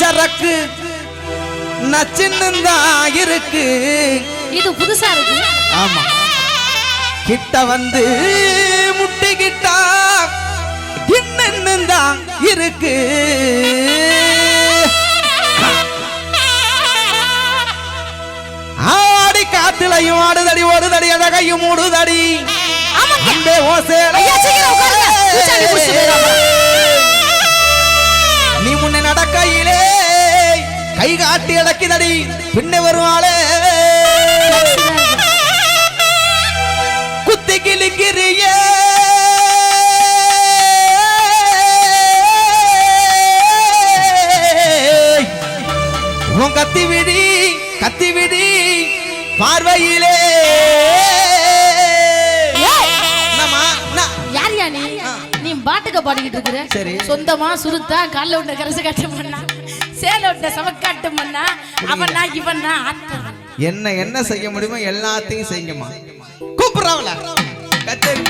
சரக்கு நச்சின்னுதான் இருக்கு. இது புதுசா இருக்கு. ஆமா. கிட்ட வந்து முட்டிக்கிட்டா கிண்ணன்னுதான் இருக்கு. ஆடி காத்திலையும் ஆடுதடி ஒரு தடி அதகையும் மூடுதடி ஓசையடைய ஆட்டி அடக்கினடி. பின்ன வருவாளே. குத்தி கிளிக்கிறியே உன் கத்தி விடி கத்தி விடி பார்வையிலே. நீ? பாட்டுக்க பாடிக்கிட்டு இருக்கிற. சரி. சொந்தமா சுருத்தா கால உண்ட கரசு கட்டம் பண்ணா சேலோட்ட சமக்காட்டு மன்னா அவனா இவனா என்ன என்ன செய்ய முடியுமோ எல்லாத்தையும் செய்யுமா கூப்பிடுறாவல கத்தரி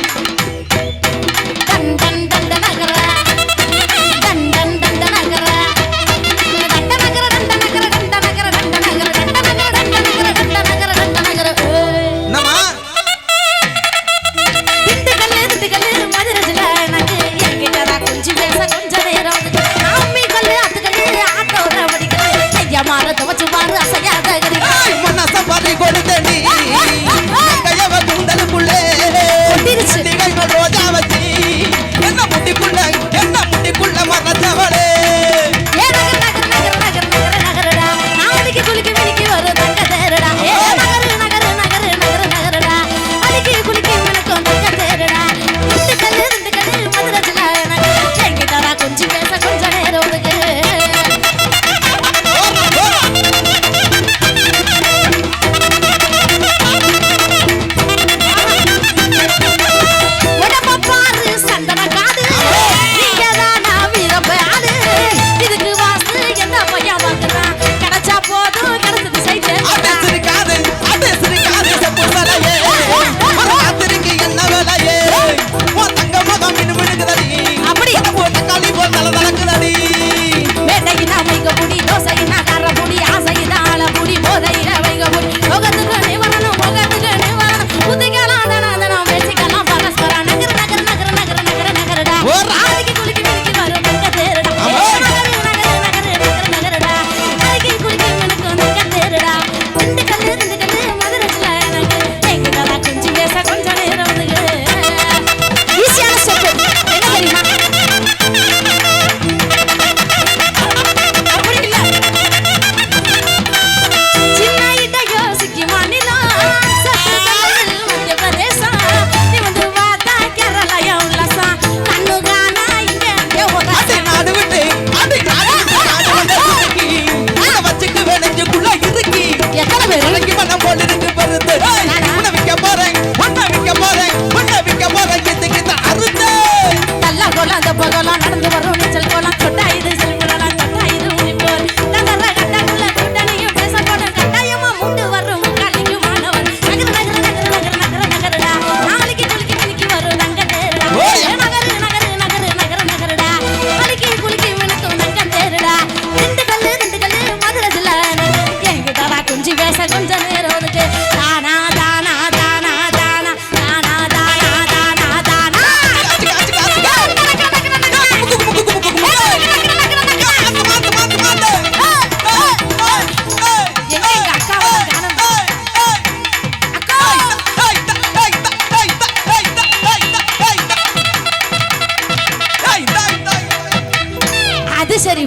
பகலா நடந்து வர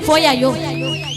foi aí yo.